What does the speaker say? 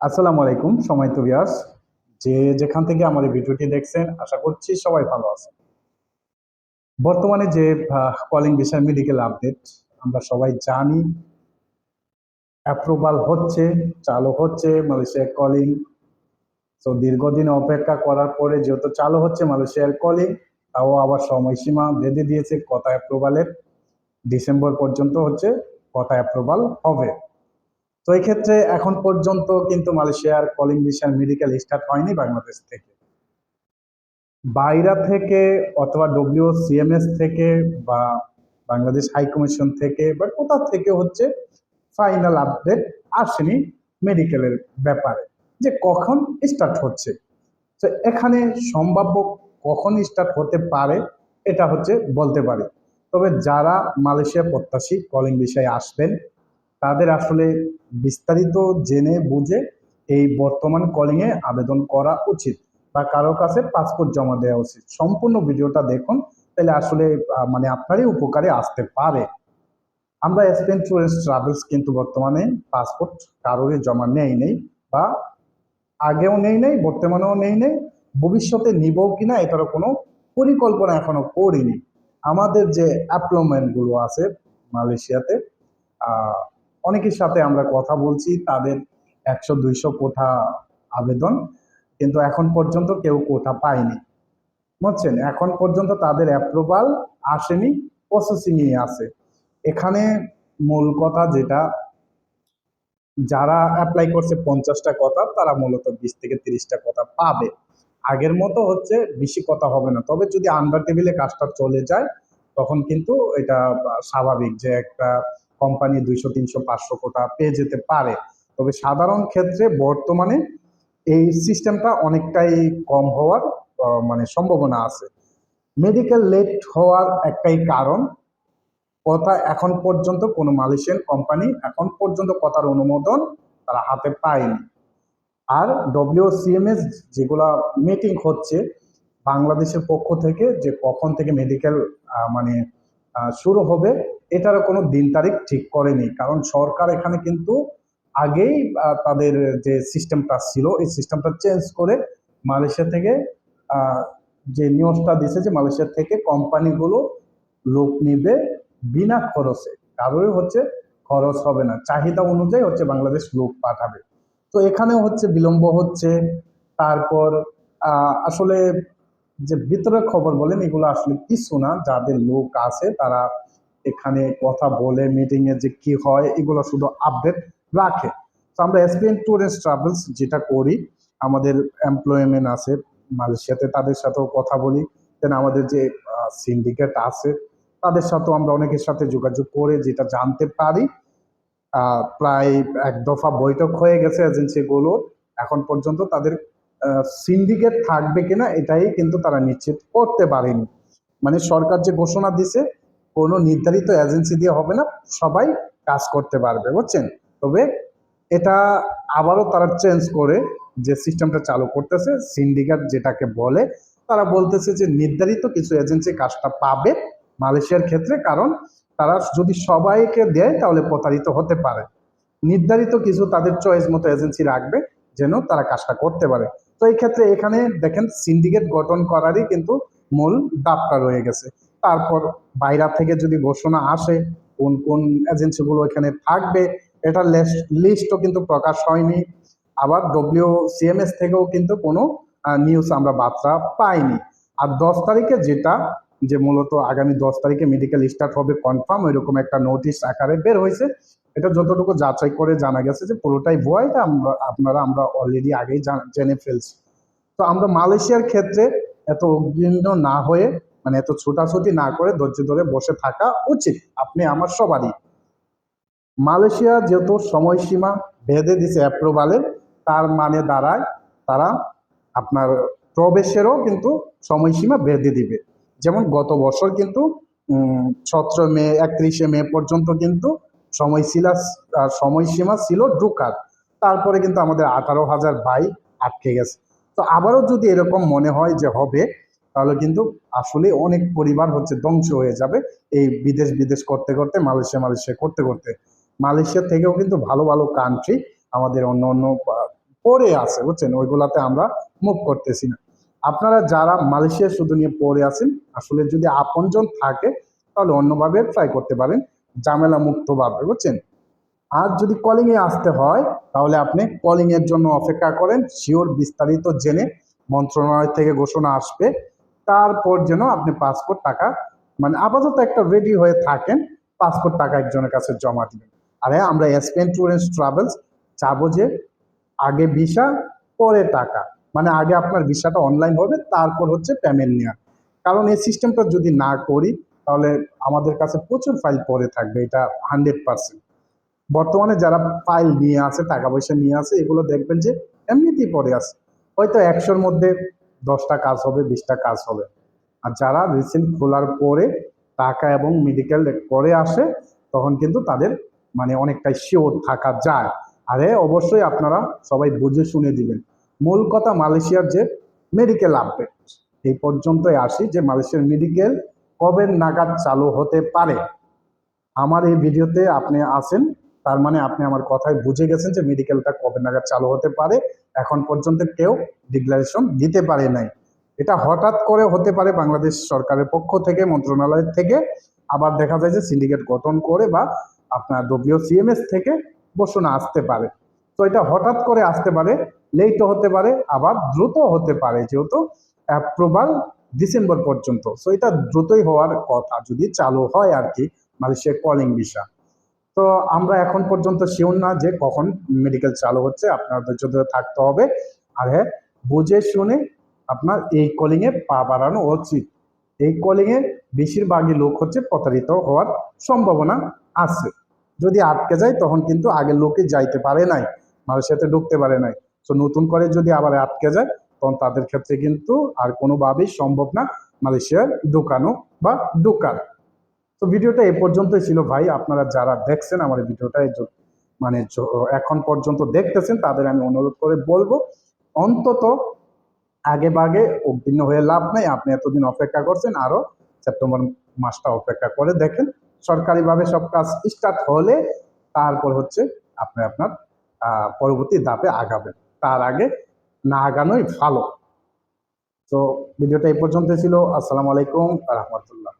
আসসালামু আলাইকুম, সময় তো বিয়াস। যে যেখান থেকে এই ভিডিওটি দেখছেন, আশা করছি সবাই ভালো আছেন। বর্তমানে যে কলিং বিষয় মেডিকেল আপডেট আমরা সবাই জানি অ্যাপ্রুভাল হচ্ছে, চালু হচ্ছে মালয়েশিয়ার কলিং তো দীর্ঘদিন অপেক্ষা করার পরে যেহেতু চালু হচ্ছে মালয়েশিয়ার কলিং তাও আবার সময়সীমা বেঁধে দিয়েছে, কথা অ্যাপ্রুভালের ডিসেম্বর পর্যন্ত হচ্ছে, কথা অ্যাপ্রুভাল হবে। তো এই ক্ষেত্রে এখন পর্যন্ত কিন্তু মালয়েশিয়ার কলিং ভিসার মেডিকেল স্টার্ট হয়নি বাংলাদেশ থেকে। বাইরা থেকে অথবা ডব্লিউ সিএমএস থেকে বা বাংলাদেশ হাই কমিশন থেকে বা কোথা থেকে হচ্ছে ফাইনাল আপডেট আসেনি মেডিকেলের ব্যাপারে, যে কখন স্টার্ট হচ্ছে। তো এখানে সম্ভাব্য কখন স্টার্ট হতে পারে এটা হচ্ছে বলতে পারি। তবে যারা মালয়েশিয়া প্রত্যাশী কলিং বিষয়ে আসবেন তাদের আসলে বিস্তারিত জেনে বুঝে এই বর্তমান কলিংয়ে আবেদন করা উচিত বা কারও কাছে পাসপোর্ট জমা দেওয়া উচিত। সম্পূর্ণ ভিডিওটা দেখুন, তাহলে আসলে মানে আপনারই উপকারে আসতে পারে। আমরা এসপেন ট্যুরিস্ট ট্রাভেলস কিন্তু বর্তমানে পাসপোর্ট কারোরই জমা নেই নেই বা আগেও নেই নেই, বর্তমানেও নেই নেই, ভবিষ্যতে নিবও কিনা এটারও কোনো পরিকল্পনা এখনও করিনি। আমাদের যে অ্যাপ্লয়মেন্টগুলো আছে মালয়েশিয়াতে অনেকের সাথে আমরা কথা বলছি, তাদের একশো, দুইশো কোঠা আবেদন, কিন্তু এখন পর্যন্ত কেউ কোঠা পায়নি। বুঝছেন? এখন পর্যন্ত তাদের অ্যাপ্রুভাল আসেনি প্রসেসিংয়ে আছে। এখানে মূল কথা যেটা, যারা অ্যাপ্লাই করছে পঞ্চাশটা কথা তারা মূলত বিশ থেকে তিরিশটা কথা পাবে। আগের মতো হচ্ছে বেশি কথা হবে না। তবে যদি আন্ডার টেবিলে কাজটা চলে যায়, তখন কিন্তু এটা স্বাভাবিক যে একটা কোম্পানি দুইশো, তিনশো, পাঁচশো কোটা পেয়ে যেতে পারে। তবে সাধারণ ক্ষেত্রে বর্তমানে এই সিস্টেমটা অনেকটাই কম হওয়ার মানে সম্ভাবনা আছে। মেডিকেল লেট হওয়ার একটাই কারণ, কথা এখন পর্যন্ত কোনো মালয়েশিয়ান কোম্পানি এখন পর্যন্ত কথার অনুমোদন তারা হাতে পায়নি। আর ডব্লিউসিএমএস যেগুলা মিটিং হচ্ছে, বাংলাদেশের পক্ষ থেকে যে কখন থেকে মেডিকেল মানে শুরু হবে এটারও কোনো দিন তারিখ ঠিক করেনি। কারণ সরকার এখানে কিন্তু আগেই তাদের যে সিস্টেমটা ছিল, এই সিস্টেমটা চেঞ্জ করে মালয়েশিয়া থেকে যে নিউজটা দিছে যে মালয়েশিয়া থেকে কোম্পানিগুলো লোক নিবে বিনা খরচে। কারোরই হচ্ছে খরচ হবে না। চাহিদা অনুযায়ী হচ্ছে বাংলাদেশ লোক পাঠাবে। তো এখানে হচ্ছে বিলম্ব হচ্ছে। তারপর আসলে যে ভিতরের খবর বলেন, এগুলো আসলে কিছু না। যাদের লোক আছে তারা এখানে কথা বলে মিটিং এ যে কি হয়, এগুলো শুধু আপডেট রাখে। তো আমরা এসপিএন ট্যুরিস্ট ট্রাভেলস যেটা করি, আমাদের এমপ্লয়মেন্ট আছে মালয়েশিয়াতে, তাদের সাথেও কথা বলি। দেন আমাদের যে সিন্ডিকেট আছে, তাদের সাথেও আমরা অনেকের সাথে যোগাযোগ করে যেটা জানতে পারি। প্রায় এক দফা বৈঠক হয়ে গেছে এজেন্সিগুলোর। এখন পর্যন্ত তাদের সিন্ডিকেট থাকবে কিনা, এটাই কিন্তু তারা নিশ্চিত করতে পারেনি। মানে সরকার যে ঘোষণা দিছে কোনো নির্ধারিত এজেন্সি দিয়ে হবে না, সবাই কাজ করতে পারবে, বুঝছেন? তবে এটা আবারও তারা চেঞ্জ করে যে সিস্টেমটা চালু করতেছে সিন্ডিকেট যেটাকে বলে, তারা বলতেছে যে নির্ধারিত কিছু এজেন্সি কাজটা পাবে মালয়েশিয়ার ক্ষেত্রে, কারণ তারা যদি সবাইকে দেয় তাহলে প্রতারিত হতে পারে। নির্ধারিত কিছু তাদের চয়েস মতো এজেন্সি রাখবে যেন তারা কাজটা করতে পারে। তো এই ক্ষেত্রে এখানে দেখেন সিন্ডিকেট গঠন করারই কিন্তু মূল দাপটা রয়ে গেছে। তারপর বাইরা থেকে যদি ঘোষণা আসে, কোন কোন এজেন্সিগুলো এখানে থাকবে এটার লিস্টও কিন্তু প্রকাশ হয়নি। আবার ডব্লিউ সিএমএস থেকেও কিন্তু কোনো নিউজ আমরা বার্তা পাইনি। আর দশ তারিখে যেটা, যে মূলত আগামী দশ তারিখে মেডিকেল স্টার্ট হবে কনফার্ম এরকম একটা নোটিশ আকারে বের হয়েছে। এটা যতটুকু যাচাই করে জানা গেছে যে পুরোটাই ভুয়া এটা আমরা, আপনারা, আমরা অলরেডি আগেই জেনে ফেলছি। তো আমরা মালয়েশিয়ার ক্ষেত্রে এত উদ্বিগ্ন না হয়ে মানে এত ছোটাছুটি না করে ধৈর্য ধরে বসে থাকা উচিত। আপনি আমার সবারই। মালয়েশিয়া যেহেতু সময়সীমা বেঁধে দিছে অ্যাপ্রুভালের তার মানে দাঁড়ায় তারা আপনার প্রবেশেরও কিন্তু সময়সীমা বেঁধে দিবে। যেমন গত বছর কিন্তু সতেরো মে, একত্রিশে মে পর্যন্ত কিন্তু সময়শীলা সময়সীমা ছিল ঢুকার। তারপরে কিন্তু আমাদের আঠারো হাজার বাইক আটকে গেছে। তো আবারও যদি এরকম মনে হয় যে হবে তাহলে কিন্তু আসলে অনেক পরিবার হচ্ছে ধ্বংস হয়ে যাবে এই বিদেশ বিদেশ করতে করতে, মালয়েশিয়া মালয়েশিয়া করতে করতে। মালয়েশিয়া থেকেও কিন্তু ভালো ভালো কান্ট্রি আমাদের অন্য অন্য পড়ে আছে, বুঝছেন? ওইগুলাতে আমরা মুভ করতেছি না। আপনারা যারা মালয়েশিয়া শুধু নিয়ে পড়ে আছেন, আসলে যদি আপনজন থাকে, তাহলে অন্যভাবে ট্রাই করতে পারেন। ঝামেলা মুক্তভাবে বুঝছেন? আর যদি কলিংয়ে আসতে হয়, তাহলে আপনি কলিংয়ের জন্য অপেক্ষা করেন। শিওর বিস্তারিত জেনে মন্ত্রণালয় থেকে ঘোষণা আসবে। তারপর যেন আপনি পাসপোর্ট টাকা মানে আপাতত একটা রেডি হয়ে থাকেন পাসপোর্ট টাকা একজনের কাছে জমা দিবেন। আর হ্যাঁ আমরা এসপেন ট্যুর ট্রাভেলস চাবো যে আগে ভিসা পরে টাকা। মানে আগে আপনার ভিসাটা অনলাইন হবে, তারপর হচ্ছে পেমেন্ট নেওয়া। কারণ এই সিস্টেমটা যদি না করি, তাহলে আমাদের কাছে প্রচুর ফাইল পরে থাকবে, এটা হান্ড্রেড পার্সেন্ট বর্তমানে যারা ফাইল নিয়ে আসে, টাকা পয়সা নিয়ে আসে, এগুলো দেখবেন যে এমনিতেই পরে আছে হয়তো একশোর মধ্যে দশটা কাজ হবে, বিশটা কাজ হবে। আর যারা রিসেন্ট খোলার পরে টাকা এবং মেডিকেল করে আসে, তখন কিন্তু তাদের মানে অনেকটাই শিওর থাকা যায়। আরে অবশ্যই আপনারা সবাই বুঝে শুনে দিবেন। মূল কথা মালয়েশিয়ার যে মেডিকেল আপডেট এই পর্যন্তই আসি যে মালয়েশিয়ার মেডিকেল কবে নাগাদ চালু হতে পারে। আমার এই ভিডিওতে আপনি আসেন তার মানে আপনি আমার কথায় বুঝে গেছেন যে মেডিকেলটা কবে নাগাদ চালু হতে পারে। এখন পর্যন্ত কেউ ডিক্লারেশন দিতে পারে নাই। এটা হঠাৎ করে হতে পারে বাংলাদেশ সরকারের পক্ষ থেকে মন্ত্রণালয়ের থেকে। আবার দেখা যায় যে সিন্ডিকেট গঠন করে বা আপনার ডব্লিউ সিএমএস থেকে ঘোষণা আসতে পারে। তো এটা হঠাৎ করে আসতে পারে লেটও হতে পারে, আবার দ্রুত হতে পারে যেহেতু অ্যাপ্রুভাল ডিসেম্বর পর্যন্ত। সো এটা দ্রুতই হওয়ার কথা। যদি চালু হয় আর কি মালয়েশিয়ার কলিং ভিসা তো আমরা এখন পর্যন্ত শিওর না যে কখন মেডিকেল চালু হচ্ছে আপনার ধৈর্য ধরে থাকতে হবে। আর হ্যাঁ বুঝে শুনে আপনার এই কলিংয়ে পা বাড়ানো উচিত। এই কলিংয়ে বেশিরভাগই লোক হচ্ছে প্রতারিত হওয়ার সম্ভাবনা আছে। যদি আটকে যায়, তখন কিন্তু আগের লোকে যাইতে পারে নাই মালয়েশিয়াতে ঢুকতে পারে নাই। তো নতুন করে যদি আবার আটকে যায়, তখন তাদের ক্ষেত্রে কিন্তু আর কোনোভাবেই সম্ভব না মালয়েশিয়ায় ঢুকানো বা ঢুকার তো ভিডিওটা এ পর্যন্তই ছিল ভাই। আপনারা যারা দেখছেন আমার ভিডিওটা মানে এখন পর্যন্ত দেখতেছেন, তাদের আমি অনুরোধ করে বলব, অন্তত আগে বাগে উদ্বিগ্ন হয়ে লাভ নাই। আপনি এতদিন অপেক্ষা করছেন, আরও সেপ্টেম্বর মাসটা অপেক্ষা করে দেখেন। সরকারিভাবে সব কাজ স্টার্ট হলে তারপর হচ্ছে আপনি আপনার পরবর্তী ধাপে আগাবেন। তার আগে না আগানোই ভালো। তো ভিডিওটা এই পর্যন্ত ছিল। আসসালামু আলাইকুম, রহমতুল্লাহ।